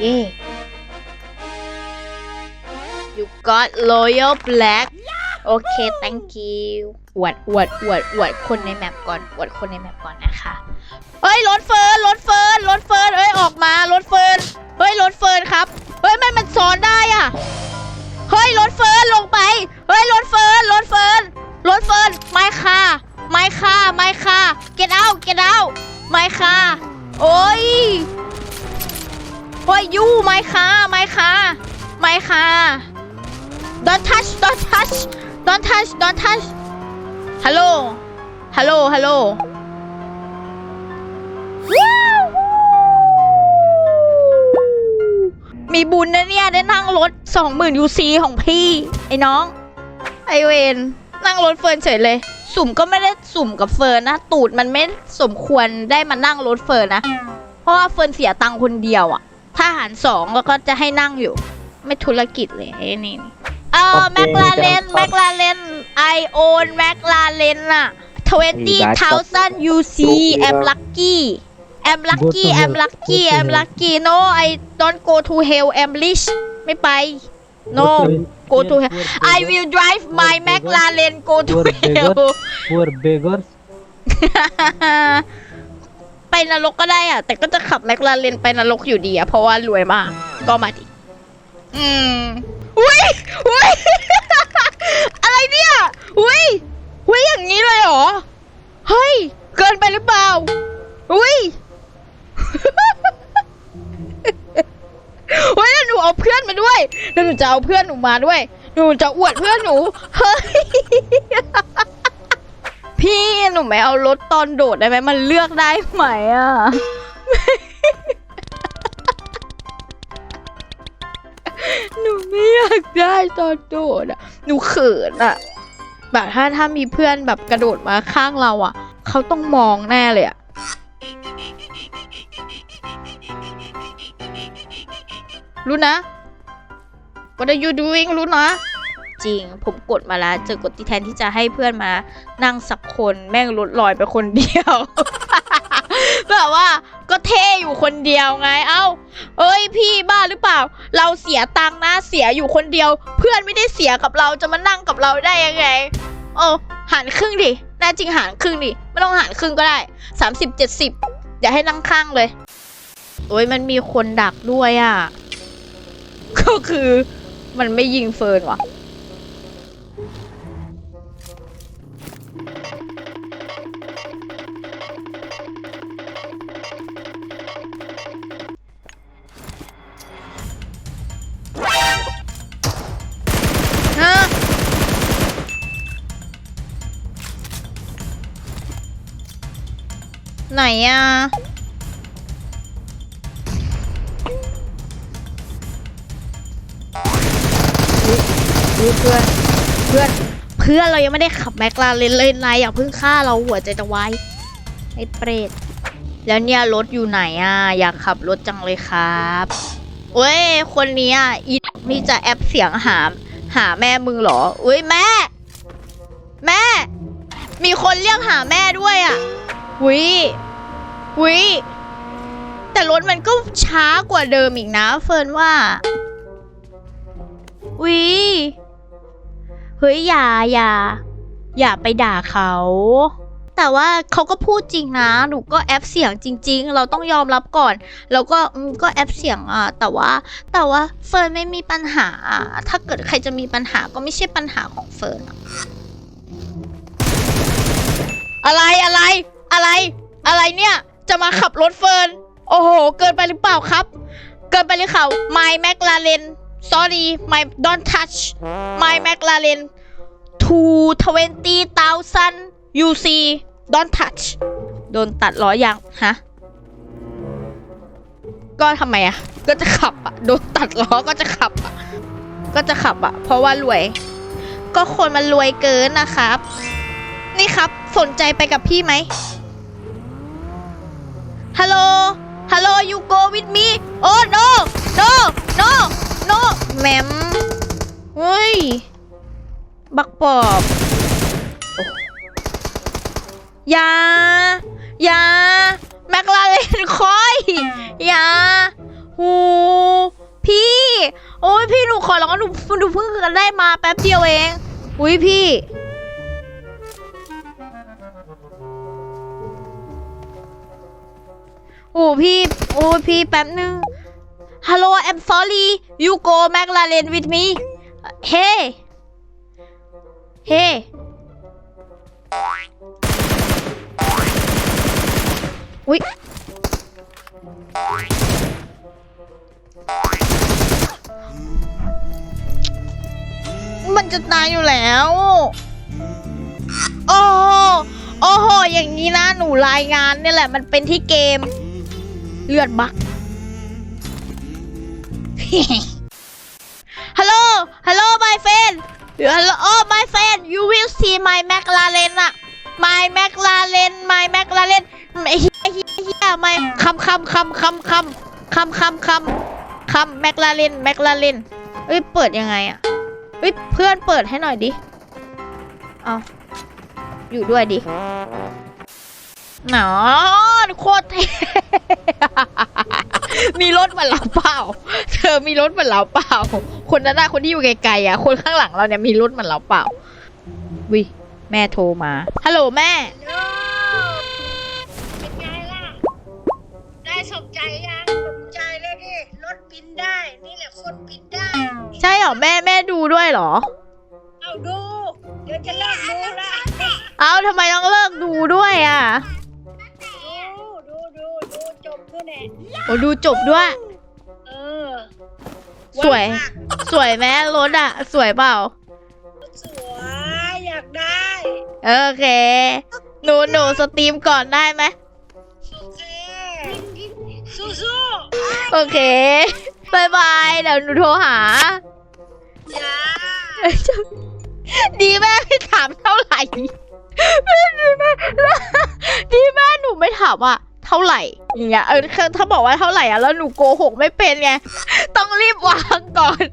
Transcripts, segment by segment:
เย่ you got loyal black โอเค thank you อวดอวดอวดอวดคนในแมปก่อนอวดคนในแมปก่อนนะคะเฮ้ยรถเฟิร์นรถเฟิร์นรถเฟิร์นเฮ้ยออกมารถเฟิร์นเฮ้ยรถเฟิร์นครับเฮ้ยมันมันซ้อนได้อะเฮ้ยรถเฟิร์นลงไปเฮ้ยรถเฟิร์นรถเฟิร์นรถเฟิร์นไม่ค่ะไม่ค่ะไม่ค่ะ get out get out ไม่ค่ะโอ้ย โอ้ยยูไมค่ะไมค่ะไมค่ะ don't touch don't touch don't touch don't touch ฮัลโหลฮัลโหลฮัลโหลมีบุญนะเนี่ยได้นั่งรถ20,000 UC ของพี่ ไอ้น้อง ไอเวนนั่งรถเฟิร์นเฉยเลย สุ่มก็ไม่ได้สุ่มกับเฟิร์นนะ ตูดมันไม่สมควรได้มานั่งรถเฟิร์นนะ เพราะว่าเฟิร์นเสียตังค์คนเดียวอะ ถ้าหารสองแล้วก็จะให้นั่งอยู่ ไม่ธุรกิจเลยไอ้นี่นี่เออแมคลาเรนแมคลาเรนไอโอนแมคลาเรนอะ20,000 UC I'm lucky I'm lucky Go to I'm hell. lucky Go to I'm hell. lucky no I don't go to hell I'm rich ไม่ไป no go to hell I will drive my McLaren go to Poor hell beggar. Poor beggars. ไปนรกก็ได้อะแต่ก็จะขับแมคลาเรนไปนรกอยู่ดีอะเพราะว่ารวยมาก ก็มาดิ อืมอุ้ยอุ้ย อะไรเนี่ย อุ้ยอุ้ยอย่างนี้เลยเหรอ เฮ้ย เกินไปหรือเปล่า อุ้ยเฮ้ยแล้วหนูเอาเพื่อนมาด้วยแล้วหนูจะเอาเพื่อนหนูมาด้วย หนูจะอวดเพื่อนหนู เฮ้ย พี่หนูไม่เอารถตอนโดดได้ไหมมันเลือกได้ไหมอะ หนูไม่อยากได้ตอนโดดอะ หนูเขินอะ แบบถ้าถ้ามีเพื่อนแบบกระโดดมาข้างเราอะ เขาต้องมองแน่เลยอะรู้นะ What are you doing รู้นะ จริง ผมกดมาแล้วเจอกดที่แทนที่จะให้เพื่อนมา นั่งสักคนแม่งลดลอยไปคนเดียว แบบว่าก็เท่อยู่คนเดียวไง เอ้า เอ้ยพี่บ้าหรือเปล่า เราเสียตังค์นะเสียอยู่คนเดียว เพื่อนไม่ได้เสียกับเราจะมานั่งกับเราได้ยังไงเออหารครึ่งดิแน่จริงหารครึ่งดิไม่ต้องหารครึ่งก็ได้สามสิบเจ็ดสิบอย่าให้นั่งข้างเลย โอ้ยมันมีคนดักด้วยอะ ก็คือมันไม่ยิงเฟิร์นว่ะ ไหนอะ อุ๊ยเพื่อน เพื่อน เพื่อนเรายังไม่ได้ขับแมคลาเรนเลยนายอย่าเพิ่งฆ่าเราหัวใจจะวายไอ้เปรต แล้วเนี่ยรถอยู่ไหนอะ อยากขับรถจังเลยครับเว้ย คนนี้อะอีนี่จะแอปเสียงหา หาแม่มึงเหรออุ้ยแม่ แม่ มีคนเรียกหาแม่ด้วยอะ วิวิแต่รถมันก็ช้ากว่าเดิมอีกนะ เฟิร์นว่าวิเฮ้ยอย่าอย่าอย่าไปด่าเขา แต่ว่าเขาก็พูดจริงนะ หนูก็แอปเสียงจริง ๆ เราต้องยอมรับก่อน แล้วก็ก็แอปเสียงอะ แต่ว่า แต่ว่าเฟิร์นไม่มีปัญหา ถ้าเกิดใครจะมีปัญหาก็ไม่ใช่ปัญหาของเฟิร์นอะไรอะไร อะไร อะไรเนี่ย จะมาขับรถเฟิร์น โอ้โห เกินไปหรือเปล่าครับ เกินไปหรือเขา My McLaren sorry my don't touch my McLaren 220,000 UC don't touch โดนตัดล้อยางฮะ ก็ทำไมอะ ก็จะขับอะ โดนตัดล้อก็จะขับอะ ก็จะขับอะ เพราะว่ารวย ก็คนมันรวยเกินนะครับ นี่ครับ สนใจไปกับพี่ไหม ฮัลโหล ฮัลโหล you go with me โอ้ no no no no แหมมเฮ้ย บักปอบอย่าอย่าแมคลาเรนคอยอย่าหูพี่ โอ้ยพี่หนูขอร้องหนูหนูเพิ่งกันได้มาแป๊บเดียวเอง อุ้ยพี่ โอ้พี่ โอ้พี่แป๊บนึง Hello I'm sorry you go McLaren with me Hey Hey อุ้ยมันจะตายอยู่แล้ว โอ้โห โอ้โห อย่างนี้นะ หนูรายงานเนี่ยแหละ มันเป็นที่เกม เลือดบักฮัลโหล ฮัลโหล my friend ฮัลโหล oh my friend you will see my McLaren อะ my McLaren my McLaren ไอ้เหี้ยเหี้ยเหี้ย my คำคำคำคำคำคำคำคำคำ McLaren McLaren เอ้ย เปิดยังไงอะเฮ้ย เพื่อนเปิดให้หน่อยดิ เอาอยู่ด้วยดิ หนอโคตรเท่มีรถเหมือนเราเปล่า เธอมีรถเหมือนเราเปล่า คนนั้นอะคนที่อยู่ไกลๆอะคนข้างหลังเราเนี่ยมีรถเหมือนเราเปล่า วิแม่โทรมา ฮัลโหลแม่ เป็นไงล่ะ ได้สมใจยังสมใจแล้วดิรถบินได้ นี่แหละคนบินได้ ใช่เหรอแม่แม่ดูด้วยเหรอ เอาดู เดี๋ยวจะเลิกดูละเอ้าทำไมต้องเลิกดูด้วยอะดูดูดูดูจบ ด้วยแหละโอ้ดูจบด้วย เออสวยสวยไหมรถอะสวยเปล่า สวยอยากได้โอเค หนูหนูสตรีมก่อนได้ไหม โอเคสู้สู้โอเคบายบายเดี๋ยวหนูโทรหาๆจ้าดีแม่ไม่ถามเท่าไหร่แม่ดีแม่ดีแม่หนูไม่ถามว่า เท่าไหร่อย่างเงี้ยเออถ้าบอกว่าเท่าไหร่อะแล้วหนูโกหกไม่เป็นไงต้องรีบวางก่อน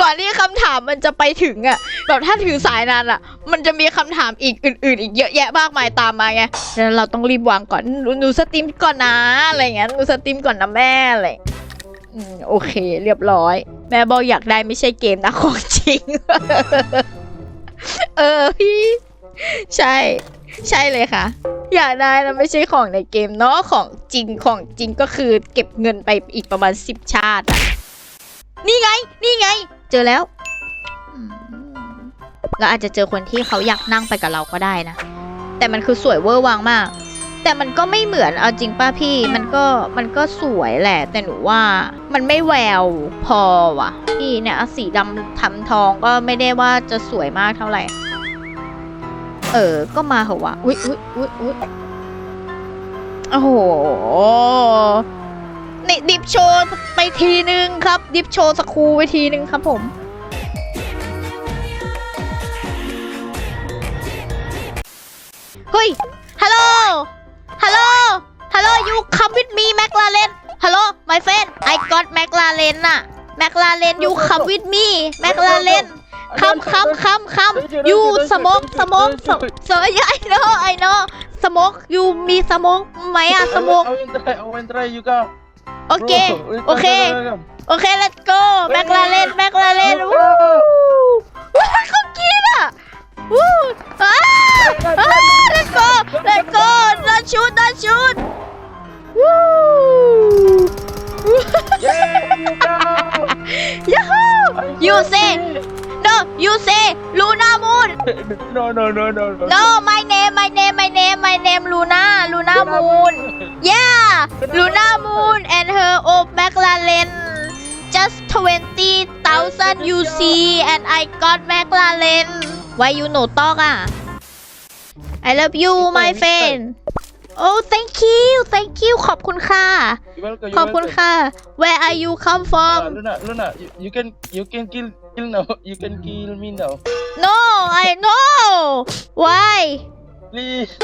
ก่อนที่คำถามมันจะไปถึงอะแบบถ้าถือสายนานอะมันจะมีคำถามอีกอื่น ๆ อีกเยอะแยะมากมายตามมาไงแล้วเราต้องรีบวางก่อนหนูหนูสตรีมก่อนนะอะไรเงี้ยหนูสตรีมก่อนนะแม่อะไรโอเค เรียบร้อย แม่บอกอยากได้ไม่ใช่เกมนะของจริง เออพี่ ใช่ ใช่เลยค่ะ อยากได้นะไม่ใช่ของในเกมเนาะของจริงของจริงก็คือเก็บเงินไปอีกประมาณสิบชาติอะนี่ไง นี่ไง เจอแล้วเราอาจจะเจอคนที่เขาอยากนั่งไปกับเราก็ได้นะ แต่มันคือสวยเวอร์วังมาก แต่มันก็ไม่เหมือนเอาจริงป้าพี่ มันก็มันก็สวยแหละ แต่หนูว่ามันไม่แววพอว่ะ พี่เนี่ยสีดำทำทองก็ไม่ได้ว่าจะสวยมากเท่าไหร่ เออ ก็มาเหอะวะ อุ๊ยอุ๊ยอุ๊ยอุ๊ยโอ้โห นี่ดิฟโชว์ไปทีนึงครับ ดิฟโชว์สกครูไปทีนึงครับผม เฮ้ย ฮัลโหล ฮัลโหล ฮัลโหล you come with me McLaren ฮัลโหล my friend I got McLaren น่ะ McLaren you come with me McLaren come come come come you smoke smoke smoke so yeah I know I know smoke you มี smoke ไหมอะ smoke I will try. I will try. You come. โอเค Bro, โอเค come, come, come. โอเค let's go McLaren McLaren วู้ว้าวเขากินอะวู้อ้าอ้า let's go let's go don't shoot don't shoot วู้ Yeah, you go. Yahoo I You got say it. No you say Luna Moon No, no, no, no, no. no my name my name my name my name Luna Luna Moon yeah Luna Moon and her old McLaren just 20,000 UC and I got McLaren why you no talk อะ I love you my friend oh thank you thank you ขอบคุณค่ะ You're welcome. ขอบคุณค่ะ where are you come Uh, from Luna, Luna, you, you can, you can kill, kill now. You can kill me now. no I know why Please.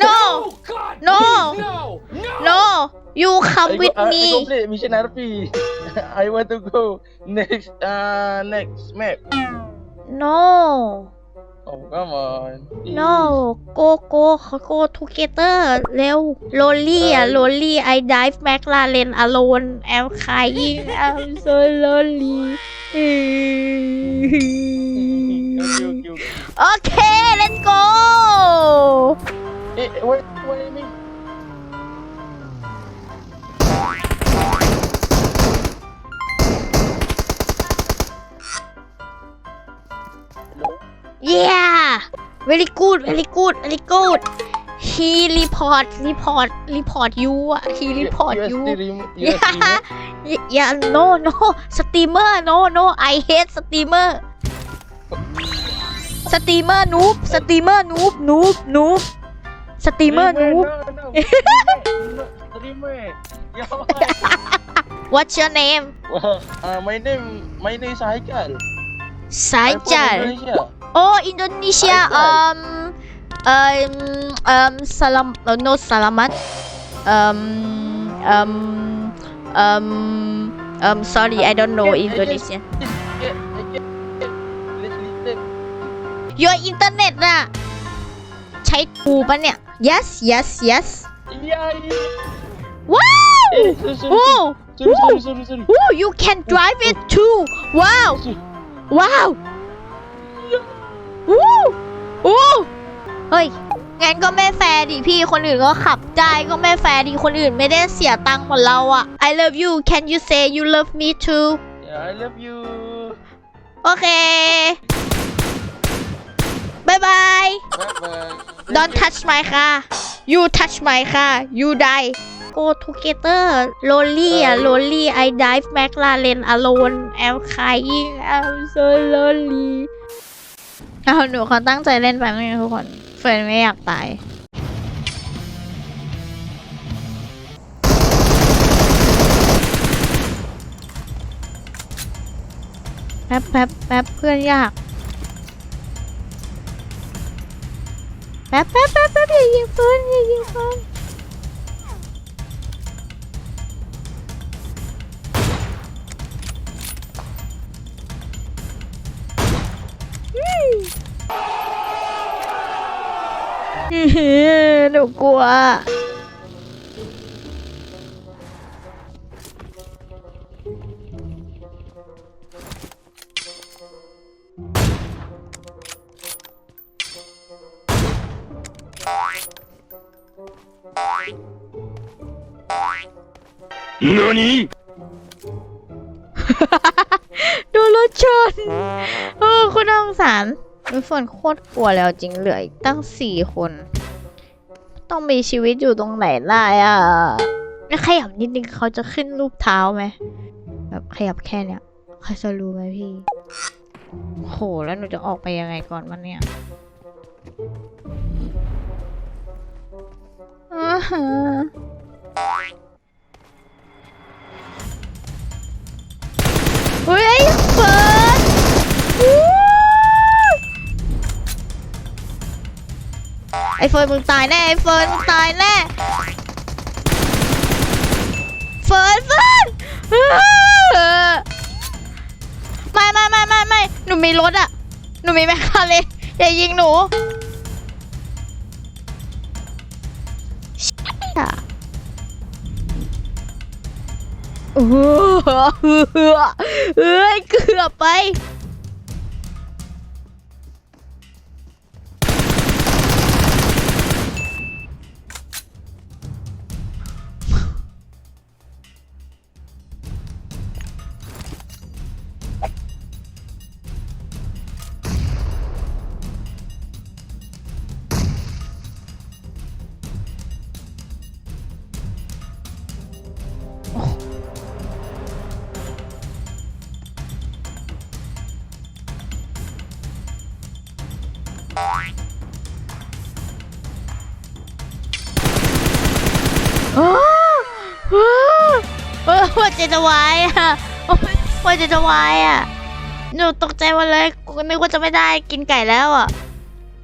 no no No! No! no you come I with go, I, me I go play Mission RP. I want to go next, uh, next map. no Oh, come on. no go go go together เร็ว lonely อะ lonely I drive McLaren alone I'm crying I'm so lonely okay, okay, okay. Okay, let's go! It, what, what do? Yeah! Very good, very good, very good! He report report report you อะ he report you USD remo- USD remote? Y- yeah no no steamer no no I hate steamer steamer noob steamer noob noob noob steamer noob No, no. Remote, remote. Yeah. what's your name Well, uh, my name, my name is Haikal. I'm from Sajal Indonesia. oh Indonesia um um um salam uh, no salamat um um um um sorry I don't know Okay, I Indonesian Yeah, I can. Let's listen. your internet น่ะใช้กูปะเนี่ย yes yes yes Yeah, yeah. ว้าว Eh, sorry, sorry, โอ้ sorry, sorry, sorry, sorry, sorry. โอ้ you can drive it too ว้าว Sorry. ว้าววู้โอ้เฮ้ย งั้นก็ไม่แฟร์ดิพี่ คนอื่นก็ขับได้ก็ไม่แฟร์ดิ คนอื่นไม่ได้เสียตังค์เหมือนเราอะ I love you can you say you love me too Yeah, I love you. โอเคบายบาย Bye bye. Don't touch my car you touch my car you die go together lonely อะ lonely I drive McLaren alone I'm crying I'm so lonely เอาหนูเขาตั้งใจเล่นไปไม่ทุกคนเฟิร์นไม่อยากตาย แป๊บแป๊บแป๊บเพื่อนยาก แป๊บแป๊บแป๊บแป๊บอย่ายิงเฟิร์นอย่ายิงเฟิร์น หนูกลัว Nani? ดูรถชนเออคุณน่าสงสาร ดูฝนโคตรกลัวแล้วจริงเหลืออีกตั้งสี่คน ต้องมีชีวิตอยู่ตรงไหนได้อะแล้วขยับนิดนึงเขาจะขึ้นรูปเท้าไหมแบบขยับแค่เนี้ยเขาจะรู้ไหมพี่โหแล้วหนูจะออกไปยังไงก่อนวันเนี้ยอ่าฮะ เฟิร์นมึงตายแน่ไอเฟิร์นมึงตายแน่เฟิร์นเฟิร์นไม่ไม่ไม่ไม่ไม่หนูมีรถอะหนูมีแมคคาเรนอย่ายิงหนูเชี่ยโอ้โหเอ้ยเกือบไป จะวายอะโอ้ยหัวใจจะวายอะหนูตกใจหมดเลยนึกว่าจะไม่ได้กินไก่แล้วอะ